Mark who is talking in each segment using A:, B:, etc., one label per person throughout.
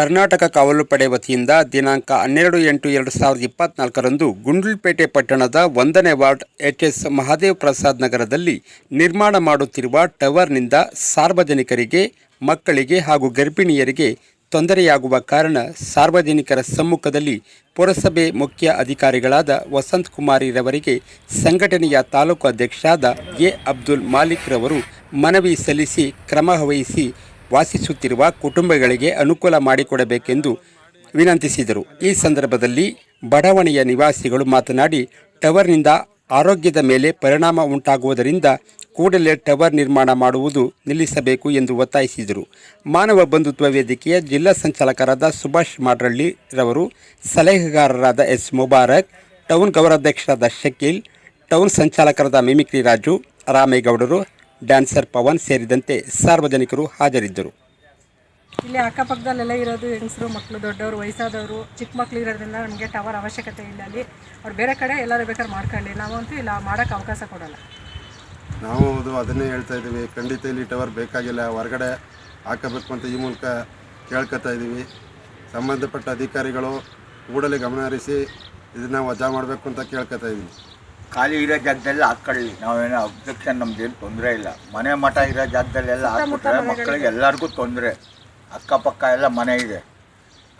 A: ಕರ್ನಾಟಕ ಕಾವಲು ಪಡೆ ವತಿಯಿಂದ ದಿನಾಂಕ ಹನ್ನೆರಡು ಎಂಟು ಎರಡು ಸಾವಿರದ ಇಪ್ಪತ್ನಾಲ್ಕರಂದು ಗುಂಡ್ಲುಪೇಟೆ ಪಟ್ಟಣದ ಒಂದನೇ ward H S Mahadev Prasad ನಗರದಲ್ಲಿ ನಿರ್ಮಾಣ ಮಾಡುತ್ತಿರುವ ಟವರ್ನಿಂದ ಸಾರ್ವಜನಿಕರಿಗೆ, ಮಕ್ಕಳಿಗೆ ಹಾಗೂ ಗರ್ಭಿಣಿಯರಿಗೆ ತೊಂದರೆಯಾಗುವ ಕಾರಣ ಸಾರ್ವಜನಿಕರ ಸಮ್ಮುಖದಲ್ಲಿ ಪುರಸಭೆ ಮುಖ್ಯ ಅಧಿಕಾರಿಗಳಾದ ವಸಂತ್ ಕುಮಾರಿರವರಿಗೆ ಸಂಘಟನೆಯ ತಾಲೂಕು ಅಧ್ಯಕ್ಷರಾದ ಎ ಅಬ್ದುಲ್ ಮಾಲಿಕ್ ರವರು ಮನವಿ ಸಲ್ಲಿಸಿ ಕ್ರಮ ವಹಿಸಿ ವಾಸಿಸುತ್ತಿರುವ ಕುಟುಂಬಗಳಿಗೆ ಅನುಕೂಲ ಮಾಡಿಕೊಡಬೇಕೆಂದು ವಿನಂತಿಸಿದರು. ಈ ಸಂದರ್ಭದಲ್ಲಿ ಬಡಾವಣೆಯ ನಿವಾಸಿಗಳು ಮಾತನಾಡಿ, ಟವರ್ನಿಂದ ಆರೋಗ್ಯದ ಮೇಲೆ ಪರಿಣಾಮ ಉಂಟಾಗುವುದರಿಂದ ಕೂಡಲೇ ಟವರ್ ನಿರ್ಮಾಣ ಮಾಡುವುದು ನಿಲ್ಲಿಸಬೇಕು ಎಂದು ಒತ್ತಾಯಿಸಿದರು. ಮಾನವ ಬಂಧುತ್ವ ವೇದಿಕೆಯ ಜಿಲ್ಲಾ ಸಂಚಾಲಕರಾದ ಸುಭಾಷ್ ಮಾಡ್ರಳ್ಳಿ ರವರು, ಸಲಹೆಗಾರರಾದ ಎಸ್ ಮುಬಾರಕ್, ಟೌನ್ ಗೌರವಾಧ್ಯಕ್ಷರಾದ ಶಕೀಲ್, ಟೌನ್ ಸಂಚಾಲಕರಾದ ಮಿಮಿಕ್ರಿ ರಾಜು, ರಾಮೇಗೌಡರು ಡ್ಯಾನ್ಸರ್ ಪವನ್ ಸೇರಿದಂತೆ ಸಾರ್ವಜನಿಕರು ಹಾಜರಿದ್ದರು.
B: ಇಲ್ಲಿ ಅಕ್ಕಪಕ್ಕದಲ್ಲೆಲ್ಲ ಇರೋದು ಹೆಂಗಸರು ಮಕ್ಕಳು ದೊಡ್ಡವರು ವಯಸ್ಸಾದವರು ಚಿಕ್ಕ ಮಕ್ಕಳು ಇರೋದ್ರಿಂದ ನಮಗೆ ಟವರ್ ಅವಶ್ಯಕತೆ ಇಲ್ಲ ಅಲ್ಲಿ. ಅವ್ರು ಬೇರೆ ಕಡೆ ಎಲ್ಲರೂ ಬೇಕಾದ್ರೆ ಮಾಡ್ಕೊಳ್ಳಿ. ನಾವಂತೂ ಇಲ್ಲ ಮಾಡೋಕ್ಕೆ ಅವಕಾಶ ಕೊಡೋಲ್ಲ.
C: ನಾವು ಅದು ಅದನ್ನೇ ಹೇಳ್ತಾ ಇದ್ದೀವಿ. ಖಂಡಿತ ಇಲ್ಲಿ ಟವರ್ ಬೇಕಾಗಿಲ್ಲ. ಹೊರಗಡೆ ಹಾಕಬೇಕು ಅಂತ ಈ ಮೂಲಕ ಕೇಳ್ಕೊತಾ ಇದ್ದೀವಿ. ಸಂಬಂಧಪಟ್ಟ ಅಧಿಕಾರಿಗಳು ಕೂಡಲೇ ಗಮನ ಹರಿಸಿ ಇದನ್ನು ವಜಾ ಮಾಡಬೇಕು ಅಂತ ಕೇಳ್ಕೊತಾ ಇದ್ದೀವಿ.
D: ಖಾಲಿ ಇರೋ ಜಾಗದಲ್ಲಿ ಹಾಕ್ಕೊಳ್ಳಿ. ನಾವೇನೋ ಅಬ್ಜೆಕ್ಷನ್ ನಮ್ದೇನು ತೊಂದರೆ ಇಲ್ಲ. ಮನೆ ಮಠ ಇರೋ ಜಾಗದಲ್ಲೆಲ್ಲ ಹಾಕ್ಬಿಟ್ರೆ ಮಕ್ಕಳಿಗೆ ಎಲ್ಲರಿಗೂ ತೊಂದರೆ. ಅಕ್ಕಪಕ್ಕ ಎಲ್ಲ ಮನೆ ಇದೆ.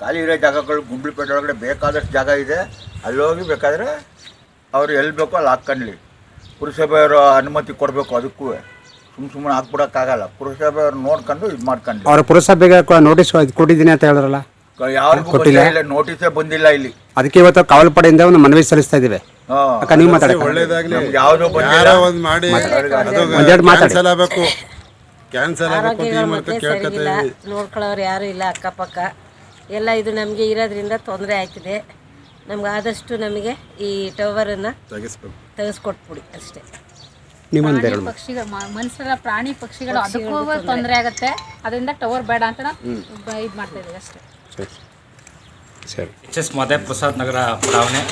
D: ಖಾಲಿ ಇರೋ ಜಾಗಗಳು ಗುಂಡ್ಲುಪೇಟೆ ಒಳಗಡೆ ಬೇಕಾದಷ್ಟು ಜಾಗ ಇದೆ. ಅಲ್ಲಿ ಹೋಗಿ ಬೇಕಾದರೆ ಅವ್ರು ಎಲ್ಲಿ ಬೇಕೋ ಅಲ್ಲಿ ಹಾಕ್ಕೊಳ್ಳಿ. ಪುರಸಭೆಯವರು ಅನುಮತಿ ಕೊಡಬೇಕು ಅದಕ್ಕೂ. ಸುಮ್ ಸುಮ್ಮನೆ ಹಾಕ್ಬಿಡೋಕ್ಕಾಗಲ್ಲ. ಪುರಸಭೆಯವ್ರು ನೋಡ್ಕೊಂಡು ಇದು ಮಾಡ್ಕೊಂಡು.
A: ಅವರ ಪುರಸಭೆಗೆ ನೋಟಿಸ್ ಕೊಟ್ಟಿದ್ದೀನಿ ಅಂತ ಹೇಳಿದ್ರಲ್ಲ?
D: ಯಾರಿಗೂ
A: ಕೊಟ್ಟಿಲ್ಲ?
D: ಇಲ್ಲ ನೋಟಿಸೇ ಬಂದಿಲ್ಲ ಇಲ್ಲಿ.
A: ಅದಕ್ಕೆ ಇವತ್ತು ಕಾವಲು ಪಡೆಯಿಂದ ಒಂದು ಮನವಿ ಸಲ್ಲಿಸ್ತಾ ಇದ್ದೀವಿ.
D: ಹಾಂ.
A: ಅಕ್ಕ ನೀವು ಮಾತಾಡಿ
C: ಒಳ್ಳೇದಾಗಲಿ.
D: ನಮ್ಗೆ ಬಂದಿಲ್ಲ.
C: ಯಾರೋ ಒಂದು ಮಾಡಿ
A: ಒಂದೆರಡು ಮಾತಾಡಿ.
C: ಕ್ಯಾನ್ಸಲ್ ಆಗಬೇಕು. ಕ್ಯಾನ್ಸಲ್ ಆಗಬೇಕು ಅಂತ ಕೇಳ್ಕೊತಾ ಇದ್ದೀವಿ.
E: ನೋಡ್ಕೊಳ್ಳೋರು ಯಾರು ಇಲ್ಲ ಅಕ್ಕಪಕ್ಕ. ಎಲ್ಲ ಇದು ನಮಗೆ ಇರೋದ್ರಿಂದ ತೊಂದರೆ ಆಯ್ತಿದೆ. ನಮ್ಗೆ ಆದಷ್ಟು ನಮಗೆ ಈ ಟವರನ್ನು
C: ತೆಗಿಸ್ಬೇಕು.
E: ತೆಗೆಸ್ಕೊಟ್ಬಿಡಿ ಅಷ್ಟೇ.
F: ಪ್ರಾಣಿ ಪಕ್ಷಿಗಳು ಮನುಷ್ಯರ ಪ್ರಾಣಿ ಪಕ್ಷಿಗಳು ಅದಕ್ಕೂ ತೊಂದರೆ ಆಗುತ್ತೆ. ಅದರಿಂದ ಟವರ್ ಬೇಡ ಅಂತ ನಾವು ಇದು ಮಾಡ್ತಾ ಇದೀವಿ ಅಷ್ಟೇ.
A: ಸರಿ ಸರಿ.
G: ಎಚ್ ಎಸ್ ಮಾದೇವ್ ಪ್ರಸಾದ್ ನಗರ ಬಡಾವಣೆ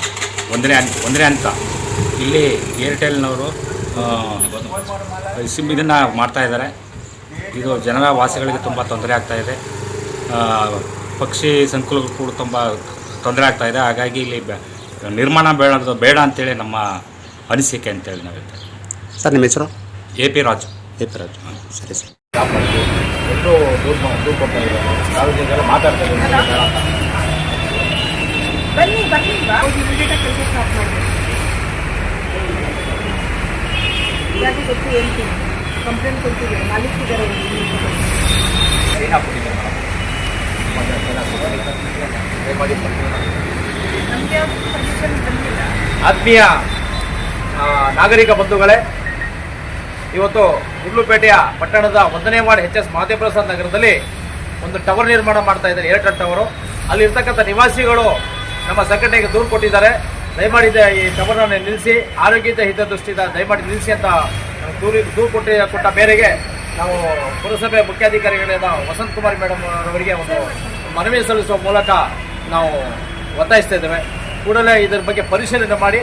G: ಒಂದನೇ ಹಂತ ಒಂದನೇ ಹಂತ. ಇಲ್ಲಿ ಏರ್ಟೆಲ್ನವರು ಸಿಮ್ ಇದನ್ನು ಮಾಡ್ತಾಯಿದ್ದಾರೆ ಇದು ಜನರ ವಾಸಿಗಳಿಗೆ ತುಂಬ ತೊಂದರೆ ಆಗ್ತಾ ಇದೆ. ಆ, ಪಕ್ಷಿ ಸಂಕುಲಗಳು ಕೂಡ ತುಂಬ ತೊಂದರೆ ಆಗ್ತಾ ಇದೆ. ಹಾಗಾಗಿ ಇಲ್ಲಿ ನಿರ್ಮಾಣ ಬೇಡ ಬೇಡ ಅಂತೇಳಿ ನಮ್ಮ ಅನಿಸಿಕೆ ಅಂತೇಳಿ ನಾವು ಹೇಳ್ತೇವೆ
A: ಸರ್ ನಿಮ್ಮ ಹೆಸರು?
G: A P Raju.
A: A P Raju. ಸರಿ ಸರ್.
D: ಎಲ್ಲರೂ ದೂರ ದೂರ ಕೊಡ್ತಾ ಇದ್ದಾರೆ. ಸಾರ್ವಜನಿಕರು ಮಾತಾಡ್ತಾ
B: ಬನ್ನಿ ಬನ್ನಿ ಕೆಲಸ ಸ್ಟಾರ್ಟ್ ಮಾಡಿ ಇದಾಗಿ ಗೊತ್ತು ಹೇಳ್ತೀನಿ. ಕಂಪ್ಲೇಂಟ್ ಮಾಲೀಕಿದ್ದಾರೆ
H: ಆತ್ಮೀಯ ನಾಗರಿಕ ಬಂಧುಗಳೇ ಇವತ್ತು ಗುಂಡ್ಲುಪೇಟೆಯ ಪಟ್ಟಣದ ಒಂದನೇ ವಾರ್ಡ್ ಎಚ್ ಎಸ್ ಮಹಾದೇವಪ್ರಸಾದ್ ನಗರದಲ್ಲಿ ಒಂದು ಟವರ್ ನಿರ್ಮಾಣ ಮಾಡ್ತಾ ಇದ್ದಾರೆ ಏರ್ಟೆಲ್ ಟವರು ಅಲ್ಲಿರ್ತಕ್ಕಂಥ ನಿವಾಸಿಗಳು ನಮ್ಮ ಸಂಘಟನೆಗೆ ದೂರು ಕೊಟ್ಟಿದ್ದಾರೆ. ದಯಮಾಡಿದ ಈ ಟವರ್ನ ನಿಲ್ಲಿಸಿ, ಆರೋಗ್ಯದ ಹಿತದೃಷ್ಟಿಯಿಂದ ದಯಮಾಡಿ ನಿಲ್ಲಿಸಿ ಅಂತ ದೂರಿ, ದೂರು ಕೊಟ್ಟಿ, ಕೊಟ್ಟ ಮೇರೆಗೆ ನಾವು ಪುರಸಭೆ ಮುಖ್ಯಾಧಿಕಾರಿಗಳಾದ ವಸಂತ್ ಕುಮಾರ್ ಮೇಡಮ್ ಅವರಿಗೆ ಒಂದು ಮನವಿ ಸಲ್ಲಿಸುವ ಮೂಲಕ ನಾವು ಒತ್ತಾಯಿಸ್ತಾ ಇದ್ದೇವೆ. ಕೂಡಲೇ ಇದರ ಬಗ್ಗೆ ಪರಿಶೀಲನೆ ಮಾಡಿ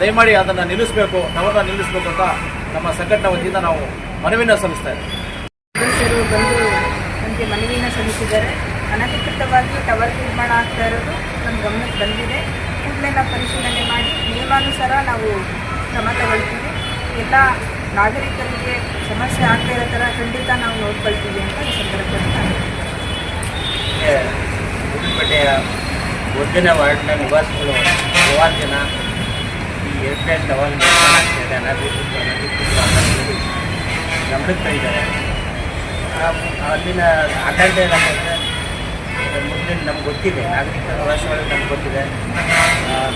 H: ದಯಮಾಡಿ ಅದನ್ನು ನಿಲ್ಲಿಸಬೇಕು ಟವರ್ನ ನಿಲ್ಲಿಸಬೇಕು ಅಂತ ನಮ್ಮ ಸಂಘಟನೆ ವತಿಯಿಂದ ನಾವು ಮನವಿನ ಸಲ್ಲಿಸ್ತಾ ಇದ್ದೀವಿ.
B: ಸದಸ್ಯರು ಬಂದು ನಮಗೆ ಮನವಿನ ಸಲ್ಲಿಸಿದ್ದಾರೆ. ಅನಧಿಕೃತವಾಗಿ ಟವರ್ ನಿರ್ಮಾಣ ಆಗ್ತಾ ಇರೋದು ನಮ್ಮ ಗಮನಕ್ಕೆ ಬಂದಿದೆ. ಕೂಡಲೇ ನಾವು ಪರಿಶೀಲನೆ ಮಾಡಿ ನಿಯಮಾನುಸಾರ ನಾವು ಕ್ರಮ ತಗೊಳ್ತೀವಿ. ಎಲ್ಲ ನಾಗರಿಕರಿಗೆ ಸಮಸ್ಯೆ ಆಗ್ತಾ ಇರೋ ಥರ ಖಂಡಿತ ನಾವು ನೋಡ್ಕೊಳ್ತೀವಿ ಅಂತ ಈ ಸಂದರ್ಭದಲ್ಲಿ
D: ಗುಂಡ್ಲುಪೇಟೆಯ ಒಂದನೇ ವಾರ್ಡ್ನ ನಿವಾಸಿಗಳು ಸುಮಾರು ಜನ ಈ ಏರ್ಟೆಲ್ ಟವರ್ ಅನಧಿಕೃತ ಗಮನಿಸ್ತಾ ಇದ್ದಾರೆ. ಅಲ್ಲಿನ ಅಖಂಡ ಏನಂತಂದರೆ ಮುಂದೆ ನಮ್ಗೆ ಗೊತ್ತಿದೆ. ನಾಗರಿಕರ ನಿವಾಸಿಗಳಿಗೆ ನಮ್ಗೆ ಗೊತ್ತಿದೆ.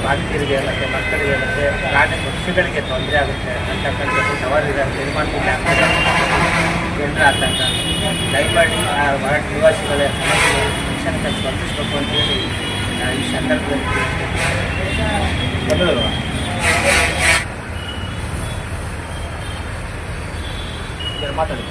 D: ಬಾಧಿತರಿಗೆ ಮತ್ತು ಮಕ್ಕಳಿಗೆ ಮತ್ತು ಪ್ರಾಣಿ ಪಕ್ಷಿಗಳಿಗೆ ತೊಂದರೆ ಆಗುತ್ತೆ. ಅಂತಕ್ಕಂಥದ್ದು ಸವಾಲು ಇದೆ ನಿರ್ಮಾಣದಿಂದ ಜನರ ಆತಂಕ ದಯಮಾಡಿ ಆ ವಾರ್ಡ್ ನಿವಾಸಿಗಳ ಸಮಸ್ಯೆ ಶಿಕ್ಷಣಕ್ಕೆ ಸ್ಪಂದಿಸಬೇಕು ಅಂತೇಳಿ ಈ ಸಂದರ್ಭದಲ್ಲಿ ಕೇಳ್ಕೊಳ್ತೀನಿ. ಮಾತಾಡಿ